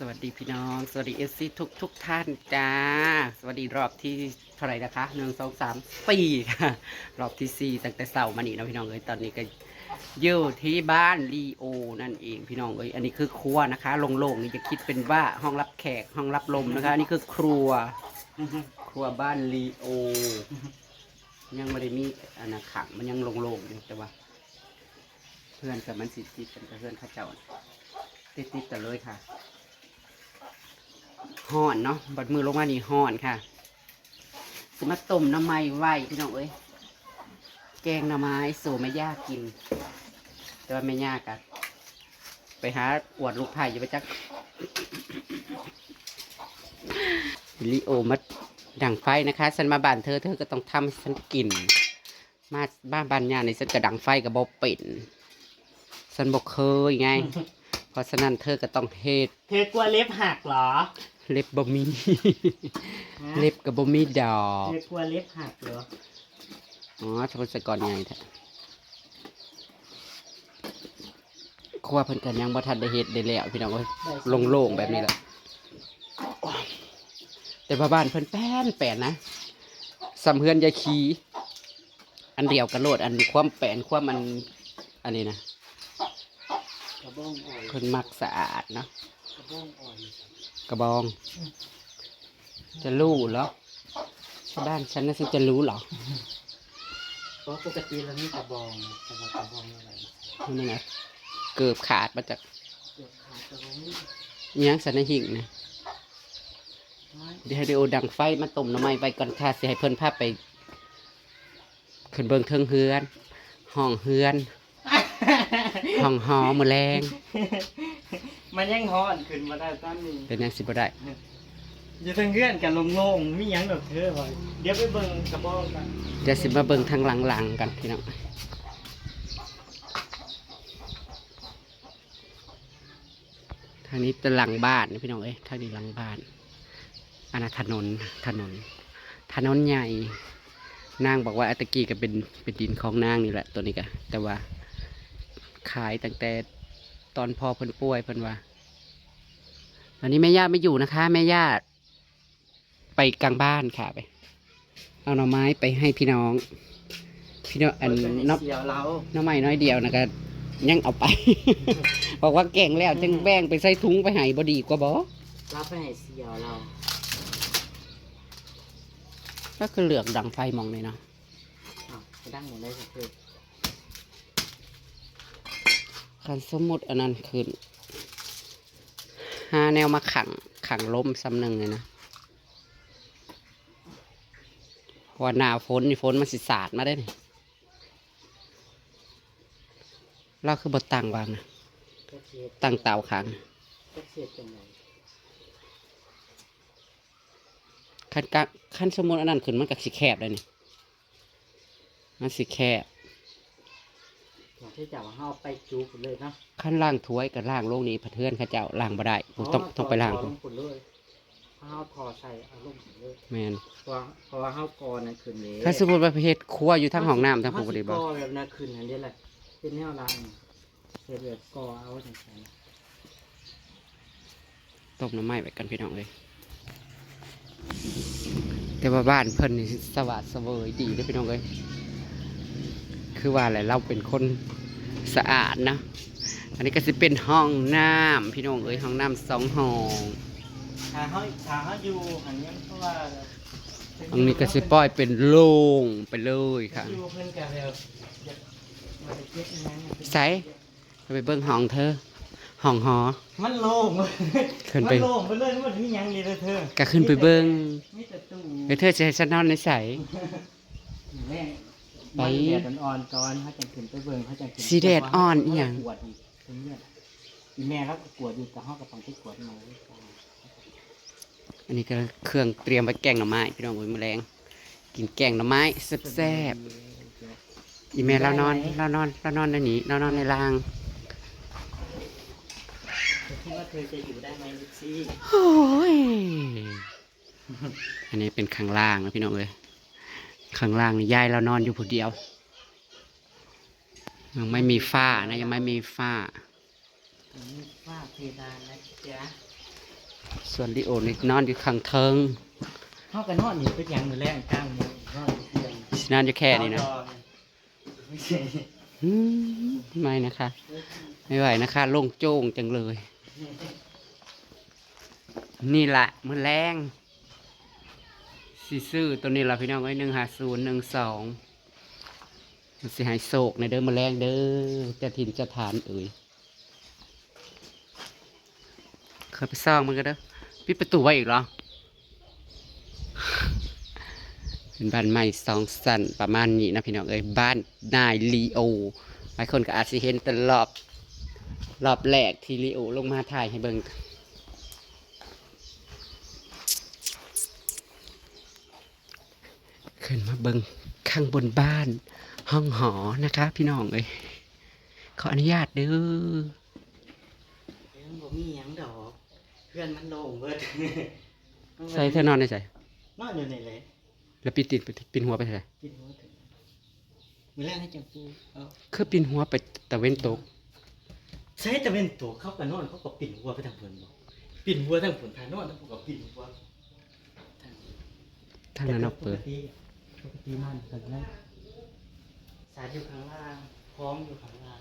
สวัสดีพี่น้อง สวัสดีเอซีทุกทุกท่านจ้า สวัสดีรอบที่เท่าไหร่นะคะหนึ่งสองสามสี่ค่ะ รอบที่สี่ตั้งแต่เสาร์มานี่นะพี่น้องเอ้ยตอนนี้ก็อยู่ที่บ้านลีโอนั่นเองพี่น้องเอ้ยอันนี้คือครัวนะคะโล่งๆนี่จะคิดเป็นว่าห้องรับแขกห้องรับลมนะคะอันนี้คือครัว ครัวบ้านลีโอ ยังไม่ได้มีอันนะขังมันยังโล่งๆอยู่แต่ว่า เพื่อนกับมันสิติดกันกับเพื่อนข้าเจ้าติดๆกันเลยค่ะ ห่อนเนาะบัดมือลงมานี่ห่อนค่ะสมาต้มน้ำไม้ไหวพี่น้องเอ้ยแกงน่อไม้สู่ไม่ยากกิน แต่ว่าไม่ยากอะไปหาอวดลูกไผ่อยู่ไปจักลิโอมาดังไฟนะคะ ฉันมาบ้านเธอเธอก็ต้องทำให้ฉันกิน มาบ้านบ้านยาในฉันก็ดังไฟกับบเป็นฉันบอกเคยไง เพราะฉะนั้นเธอก็ต้องเฮ็ดเธอกลัวเล็บหักเหรอ เล็บบ่มีฮะเล็บกับบ่มีดอกเธอกลัวเล็บหักเหรออ๋อทศกรไงแท้ครัวเพิ่นกันยังบ่ทันได้เฮ็ดได้แล้วพี่น้องเอ้ยโล่งๆแบบนี้แหละแต่ว่าบ้านเพิ่นแป้นแปลนนะสำเฮือนยายขีอันเดียวกันโลดอันความแปลนความมันอันนี้นะกระบ้องอ่อยเพิ่นมักสะอาดเนาะ กระบ้องอ่อยกระบอง จะรู้เหรอบ้านฉันน่ะฉันจะรู้เหรอเพราะปกติเรามีกระบองแต่ว่ากระบองอะไรนี่นะเกือบขาดมาจากเกือบขาดกระบองนี่อิหยังสันหิ่งนะไม่เดี๋ยวให้เดี๋ยวดังไฟมาต้มน้ำไม้ไปก่อนค่ะสิให้เพิ่นพาไปขึ้นเบิงเทิงเฮือน ห้องเฮือน ห้องหอมือแรง มันยังฮ้อนขึ้นมาได้ตั้งนี้เป็นหยังสิบ่ได้ อยู่ทางเงื่อนกันลงๆมีหยังดอกเธอบ่อยเดี๋ยวไปเบิ่งกระบองกันเดี๋ยวสิมาเบิงทางหลังๆกันพี่น้องทางนี้เป็นหลังบ้านนะพี่น้องเอ้ยทางนี้หลังบ้านอันนั้นถนนถนน ถนนใหญ่ นางบอกว่าอัตะกี้ก็เป็นเป็นดินของนางนี่แหละตัวนี้ก็แต่ว่าขายตั้งแต่ ตอนพอเพิ่นป่วยเพิ่นว่าตอนนี้แม่ย่าไม่อยู่นะคะ แม่ย่าไปกลางบ้านค่ะไป เอาหน่อไม้ไปให้พี่น้อง พี่น้องอันนอบเสียวเราหน่อไม้น้อยเดียวนะก็ยังเอาไป บอกว่าแก่งแล้วจึงแบ่งไปใส่ถุงไปให้บ่ดีกว่าบ่รับไปให้เสียวเราก็คือเหลือกดังไฟมองเลยเนาะอ้าวไปดังหมดเลยสิเธอ คันสมมุติอันนั้นขึ้นหาแนวมาขังขังล้มซ้ำหนึ่งเลยนะว่าหน้าฝนนี่ฝนมันสิสาดมาได้นี่เราคือบดตั้งวางนะตั้งเตาขังขั้นกขั้นสมมุติอันนั้นขึ้นมันก็สิแคบเลยนี่มันสิแคบ อยากที่จะว่าเฮาไปจูบเลยเนาะขั้นล่างถ้วยกับล่างโลกนี้พะเทือนเข้าเจ้าล่างบ่ได้ผมต้องต้องไปล่างลผมงฝุ่นเลยเฮาพอใส่เอาลงฝุ่นเลยแมนเพราะว่าเพราะว่าเฮากอนั่นขึ้นเลยถ้าสมมติว่าประเภทครัวอยู่ทั้งห้องน้ำทั้งผู้บริบาเฮารสิกอแบบนั้นขึ้นอันนี้แหละเป็นแนวรางเสร็จแบบกอเอาจังซั่นต้มน้ำไหม้ไปกันพี่น้องเลยแต่ว่าบ้านเพิ่นนี่สวัสดเสวยดีเลยพี่น้องเลย คือว่าอะไรเราเป็นคนสะอาดนะอันนี้ก็จะเป็นห้องน้ำพี่น้องเอ้ยห้องน้ำสองห้องถ้าเฮาถ้าเฮาอยู่อันนี้เพราะว่าห้องนี้ก็จะปล่อยเป็นโล่งไปเลยค่ะอยู่เพิ่นก็แบบอยากมาไปเก็บอีหยังใส่ไปเบิ้งห้องเธอห้องหอ มันโล่งขึ้นมัไปนโล่งไปเลยมันมีหยังนี่เลยเธอก็ขึ้นไปเบิ้งมีแต่ตู้เดี๋ยวเธอจะให้ฉันนอนในใสแม่ ไปมันแดดอ่อนๆก่อนเขาจะขึ้นไปเบิ่งเขาจะขึ้นสีแดดอ่อนอีหยัง กวดอีกถึงเนี่ยอีแม่แล้วก็กวดอยู่แต่เขาก็ต้องไปกวดมาอันนี้ก็เครื่องเตรียมไว้แกงหน่อไม้พี่น้องโอ้ยแมลงกินแกงหน่อไม้แซ่บๆอีเมลเรานอนเรานอนเรานอนในนี้เรานอนในรางคิดว่าเธอจะอยู่ได้ไหมลิซซี่โอ้ยอันนี้เป็นข้างล่างนะพี่น้องเลย ข้างล่างนี่ยายเรานอนอยู่ผู้เดียว ยังไม่มีฝ้านะ ยังไม่มีฝ้ามีฝ้าเพดานนะจ๊ะส่วนลิโอนี่นอนอยู่ข้างเทิงเฮาก็นอนอยู่เป็นหยังมื้อแรงกลางมื้อนอนอยู่เตียงสินอนอยู่แค่นี้นะไม่ใช่อืมไม่นะคะ ไม่ไหวนะคะโล่งโจ้งจังเลย นี่แหละมือแรง สีซื้อตัวนี้ละพี่น้องไอ้หนึ่งหาศูนย์หนึ่งสองมันสิหายโศกในเด้อมือแรงเด้อจะถิ่นจะฐานเอ่ยเคยไปซ่องมันก็เด้อปิดประตูไว้อีกเหรอเป็นบ้านใหม่สองสันประมาณนี้นะพี่น้องเอ้ยบ้านนายลีโอหลายคนก็อาจจะเห็นตรอบรอบแรกที่ลีโอลงมาถ่ายให้เบิ่ง ขึ้นมาเบิ่งข้างบนบ้าน ห้องหอนะคะ พี่น้องเอ้ยขออนุญาตเด้อยังบ่มีหยังดอก เพื่อนมันโล่งเบิดใส่เธอนอนได้ใส่นอนอยู่นี่เลยแล้วปีนติดปีนหัวไปใส่กินหัวถึงมื้อแรกให้จังปูเอาคือปีนหัวไปตะเว้นตก ใช้แต่เป็นตัวเขาก็นอนเขาก็ปิ่นหัวไปทางเพิ่นบ่ปิ่นหัวทางเพิ่นทางนอนแล้วพวกก็ปิ่นหัวทางทางนั้นเอาเปิด ปกติ ปกตินอนแบบนั้นสายอยู่ข้างล่างพร้อมอยู่ข้างล่าง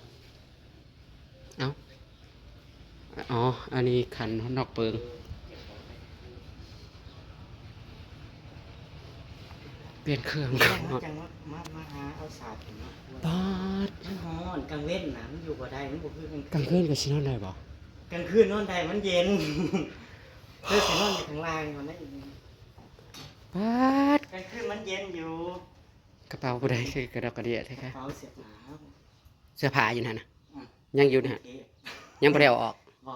เอ้า อ๋อ อันนี้ขันนอกเปิง เปลี่ยนเครื่องแม่มาจังว่ามามาหาเอาสาดถึงมาปาดมันฮ้อนกลางเว้นน่ะมันอยู่บ่ได้มันบ่คือกลางกลางคืนกับชินอนได้บ่กลางคืนนอนได้มันเย็นเธอสินอนอยู่ข้างล่างมันได้ปาด กลางคืนมันเย็นอยู่กระเป๋าบ่ได้คือกระดอกกระเดียใช่ไหมเขาเสียบหนาวเสื้อผ้าอยู่นั่นนะอะยังอยู่นะฮะเอ๊ะยังบ่ได้เอาออกบ่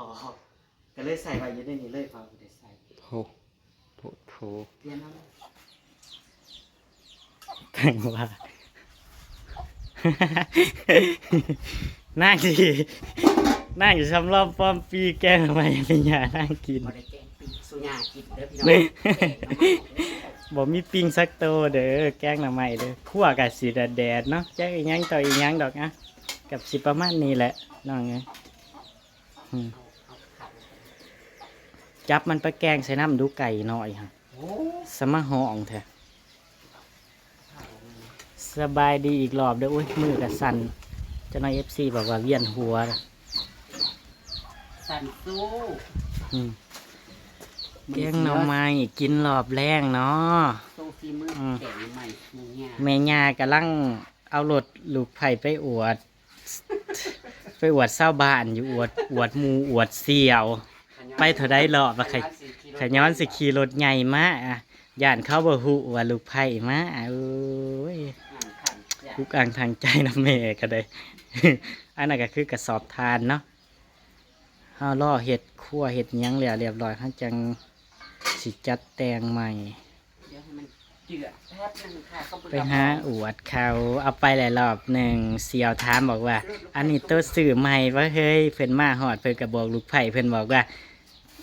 ก็เลยใส่ไว้อยู่ในนี้เลยฟ้าบ่ได้ใส่โหโถโถเปลี่ยนน้ำแต่งว่า นั่งดีนั่งอยู่สำรอบป้อมปีแกล้งทำไมเป็นยานั่งกิน บ่ได้แกงปีสุญากินเด้อพี่น้องนี่แกงหน่อไม้ บอกมีปิงสักโตวเด้อแกล้งหน่อไม้เด้อคั่วกับสีแดดๆเนาะแจ้งอีกยังต่ออีกยังดอกนะกับสิประมาณนี้แหละน้องไงอืมจับมันไปแกงใส่น้ำดูไก่หน่อยฮะโอ้สมาหองแท้สบายดีอีกรอบเด้ออุ้ยมือกับสันเจ้าน้อยเอฟซีบอกว่าเวียนหัว สันสู้อืม แกงหน่อไม้กินรอบแรงเนาะสู้ฝีมืออมแกงใหม่สุญาแม่ย่ากำลังเอารถลูกไผ่ไปอวด ไปอวดเศร้าวบ้านอยู่อวดอวดหมูอวดเสี่ยว ไปเท่าใดรอบละใครขย้อนสิขี่รถใหญ่มาอะย่านเข้าบ่ฮู้ว่าลูกไผ่มาเอ้ยลูกอ่างทางใจนะแม่ก็ได้ อันนั้นก็คือกระสอบทานเนาะเฮาล่อเห็ดคั่วเห็ดหยังแล้วเรียบร้อยเฮาจัง สิจัดแต่งใหม่ เดี๋ยวให้มันเดือดแป๊บนึงค่ะก็ไปหาอวดเขาเอาไปหลายรอบหนึ่งเสียวถามบอกว่า อันนี้ตัวสื่อใหม่ว่าเฮ้ยเพิ่นมาหอดเพิ่นก็บอกลูกไผ่เพิ่นบอกว่า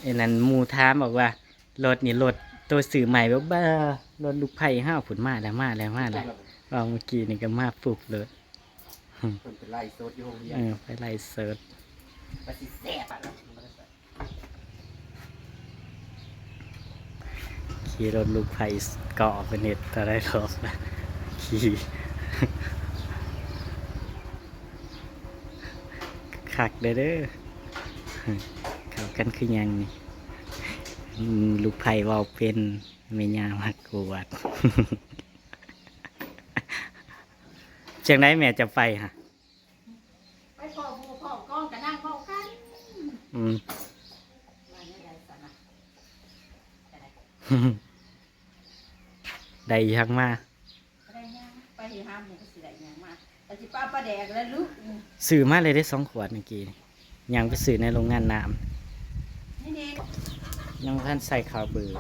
ไอ้นั้นหมูถามบอกว่ารถนี่รถตัวสื่อใหม่บอกบ้ารถลูกไผ่ห้าวผุนมาแล้วมาแล้วมาแล้วเอาเมื่อกี้นี่ก็มาปลุกเลยคนเป็นไล่โซดอยู่โรงเรียนเออไปไล่เซิร์ช ปฏิเสธอะแล้วมันก็ใส่ ขี่รถลูกไผ่เกาะไปเน็ตแต่ได้รอบนะขี่ขักเด้อเด้อเขากันคือหยังนี่อืมลูกไผ่เว่าเป็นไม่ยามากวดเชียงไหนแม่จะไปฮะไปพ่อผู้พ่อกล้องก็นั่งเฝ้ากันอืมว่าเนี่ย ได้สนะได้ยังมาไปได้ยังไปเห็นห้ามหมูก็สิได้ยังมาแต่สิป้าป้าแดกแล้วลูกซื้อมาเลยได้สองขวดเมื่อกี้นี่ยังไปซื้อในโรงงานน้นี่เด็กำยังท่านใส่ข้าวเบื่อ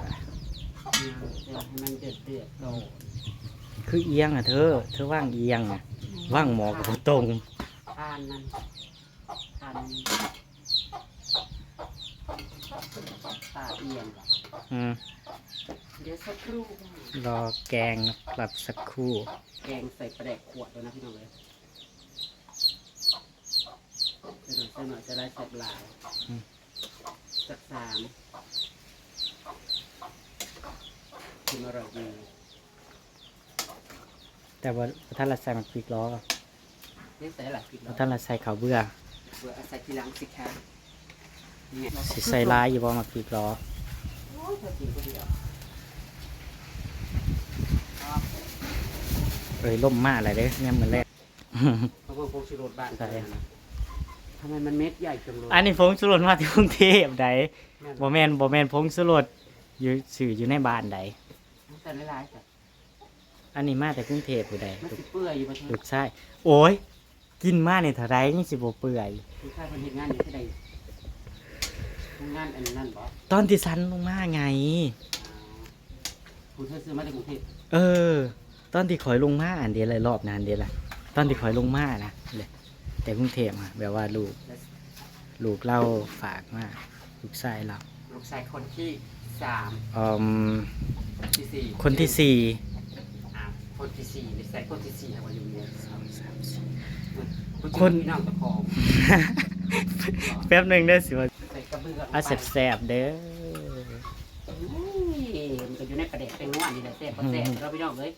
เดี๋ยวให้มันเดือดเดือดโตคือเอียงอะเธอ เธอว่างเอียงอะว่างหมอกับบ่ตรงทานนั่นทานตาเอียงก่อนอืม เดี๋ยวสักครู่รอแกงปรับสักครู่ แกงใส่ปลาแดกขวดด้วยนะพี่น้องเลยใส่หน่อยใส่หน่อยใส่หลายใส่หลายสักสามกินอร่อยดีแต่ว่าท่านละใส่มันพริกล้อนี่ใส่หลายพริกแล้วท่านละใส่ข้าวเบื่อเบื่อใส่ทีหลังสิคะนี่ไงสิใส่ลายอยู่บ่มาพริกล้อ โอ้ยเธอกินก็เดียว เอ้ยล่มมากเลยเด้อเนี่ยเหมือนแรกเพราะว่าพวกชิโรดบ้านใช่ ทำไมมันเม็ดใหญ่จังเลยอันนี้ผงสุรสมาที่กรุงเทพใดแม่นบ่แม่นบ่แม่นผงสุรสอยู่สื่ออยู่ในบ้านใดแต่หลายๆแต่อันนี้มาแต่กรุงเทพผู้ใดมันสิเปื่อยอยู่ประเทศลูกชายโอ้ย กินมาในเท่าไรนี่สิบ่เปื่อยคือค่ายมันเห็นงานอยู่ที่ใดงานอันนั้นบอสตอนที่สันลงมาไง คุณเธอซื้อมาจากกรุงเทพเออ ตอนที่ข่อยลงมาอันเดียวเลยรอบนานเดียวละตอนที่ข่อยลงมานะเลยแต่กรุงเทพอะแบบว่าลูกลูกเล่าฝากมาลูกชายเราลูกชายคนที่สามอืมที่สี่คนที่สี่อ่าคนที่สี่นี่ใส่คนที่สี่ให้ว่าอยู่เนี่ยสองสามสี่คนพี่น้องตะคองแป๊บหนึ่งได้อสิว่าใส่กระเบื้องอาแสบๆเด้ออุ้ยมันก็อยู่ในประเด็กเป็นงวนี่แหละแซ่บบ่แซ่บเราพี่น้องเลย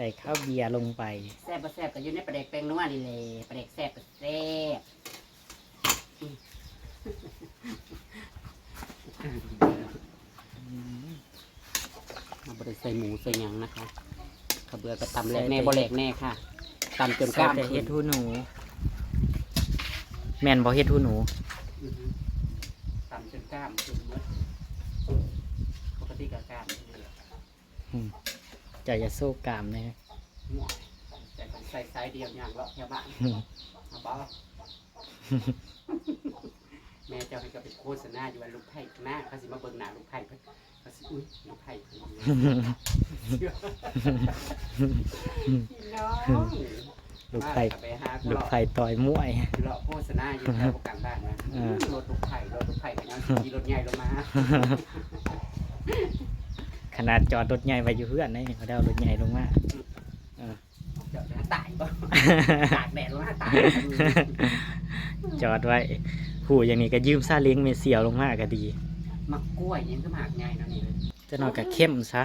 ใส่ข้าวเบียร์ลงไป แซ่บบ่แซ่บก็อยู่ในประเด็กเป็นงวนี่เลยประเด็กแซ่บก็แซ่บอืมเราบริใส่หมูใส่หยังนะคะกระเบือก็ตำแหลกแน่บ่แหลกแน่ค่ะตำจนกใส่ล้ามแต่ขึ้เฮ็นดหูหนู แม่นบ่เฮ็ดหูหนู อือฮึตำจนกล้ามขึ้นหมดปกติกับกล้ามนี่แหละ จะอย่าสู้กามนะหัวแต่มันใส่ไซส์เดียวอย่างเลาะแถวบ้านอืมเอาบ่แม่เจ้าให้ก็เป็นโฆษณาอยู่ว่าลูกไผ่หน้าเขาสิมาเบิ่งหน้าลูกไผ่เพิ่นเขาสิอุ้ยลูกไผ่เพิ่นน้องลูกไผ่มาไปหาลูกไผ่ต่อยมวยเลาะโฆษณาอยู่แถวกลางบ้านนะเออรถลูกไผ่รถลูกไผ่กันยังขี่รถใหญ่ลงมา ขนาดจอดรถใหญ่ไว้อยู่เพื่อนนี่เขาได้เอารถใหญ่ลงมาเดี๋ยวจะตายบ่ตากแดดลงมาตายจอดไว้หูอย่างนี้ก็ยืมซาเล้งเมเสียวลงมาก็ดี มักกล้วยยังก็หมากใหญ่เนาะนี่เลยจะนอนกับเข้มซะ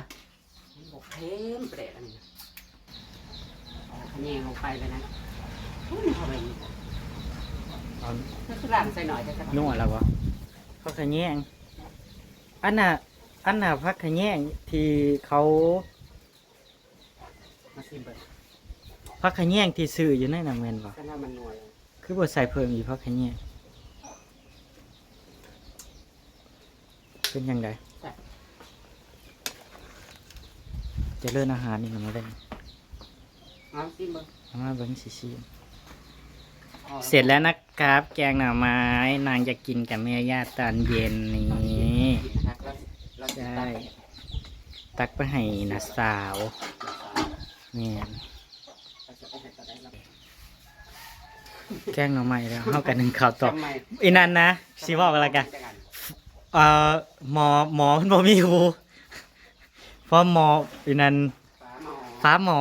บอกเค็มแปลกอันนี้นะเอาขะแยงลงไปเลยนะอุ้ยเอาไปอีกเอาถ้าคือหลังใส่หน่อยจะจะนวดแล้วบ่พักขะแยงอันน่ะ อันน่ะพักขะแยงที่เขามาซิมเบิร์พักขะแยงที่ซื้ออยู่ในน่ะแม่นบ่ก็น่ามันนัวเลยคือบ่ใส่เพิ่มอีกพักขะแยงเป็นยังไงเจะเลื่อนอาหารนี่มันมาได้เอาซิมเบิร์เอามาเบิ่งสิชิเสร็จแล้วนะครับ แกงหน่อไม้ นางจะกินกับแม่ย่าตอนเย็นนี้ ใช่ตักไปให้นาสาวแม่นแกงหน่อไม้แล้วเฮากันหนึ่งข่าวต่ออีนั่นนะสิเว่าอะไรกัน เอ่อหมอหมอมันบ่มีครูเพราะหมออีนั่นฟ้าหมอ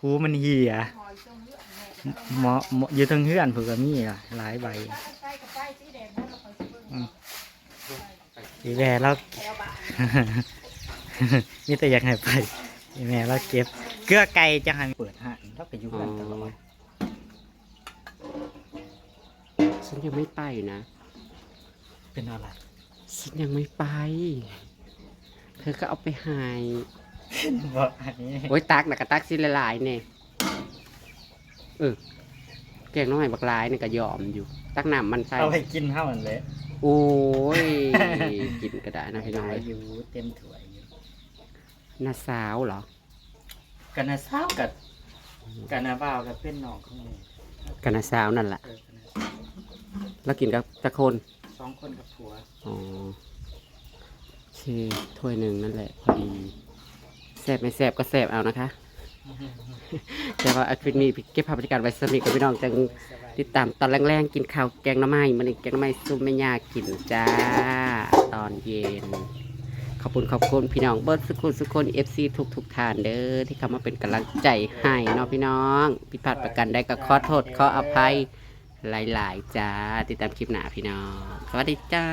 หูมันเหี่ยหอยจงเลือดแม่หมอหมออยู่ทางเฮือนเผื่อมีอะหลายใบใส่กับไฟสีแดงนั่นเราคอยสิเบิ่งอืม อีแม่เราแถวบ้านมีแต่อยากให้ไป อีแม่เราเก็บ เกลือไก่จะให้เปิดห้างเราไปอยู่กันตลอดฉันยังไม่ไปนะ เป็นอะไรฉันยังไม่ไป เธอก็เอาไปใหายบอกอันนี้โอ้ยตักนะกะตักสิละลายๆเนี่ยเออแกงน้อยบักลายนี่ก็ยอมอยู่ ตักน้ำมันใส่เอาไปกินเท่านั้นเลย โอ้ย กินก็ได้นะพี่น้องหลาเอ้ยยอยู่เต็มถ้วยอยู่น้าสาวเหรอ กันนะสาวกับกันนะบ่าวกับเป็นน้องของแม่กันน้าสาวนั่นแหละเออกันนะสาวแล้วกินกับตะคน สองคนกับผัวอ๋อโอเคถ้วยหนึ่งนั่นแหละพอดีแซบไม่แซบก็แซบเอานะคะ แต่ว่าอาคลิปนี้เก็บภาพบรรยากาศไว้สนิทกับพี่น้องจังติดตามตอนแรงๆกินข้าวแกงหน้ำไม้มันแกงหน้ำไม้ซุปแม่ยากินจ้า ตอนเย็น ขอบคุณขอบคุณพี่น้องเบิร์ดสุขุนสุขคนเอฟซีทุกทุกๆทานเด้อที่เข้ามาเป็นกำลังใจให้เนาะพี่น้องผิดพลาดประกันได้ก็ขอโทษขออภัยหลายๆจ้าติดตามคลิปหน้าพี่น้องสวัสดีจ้า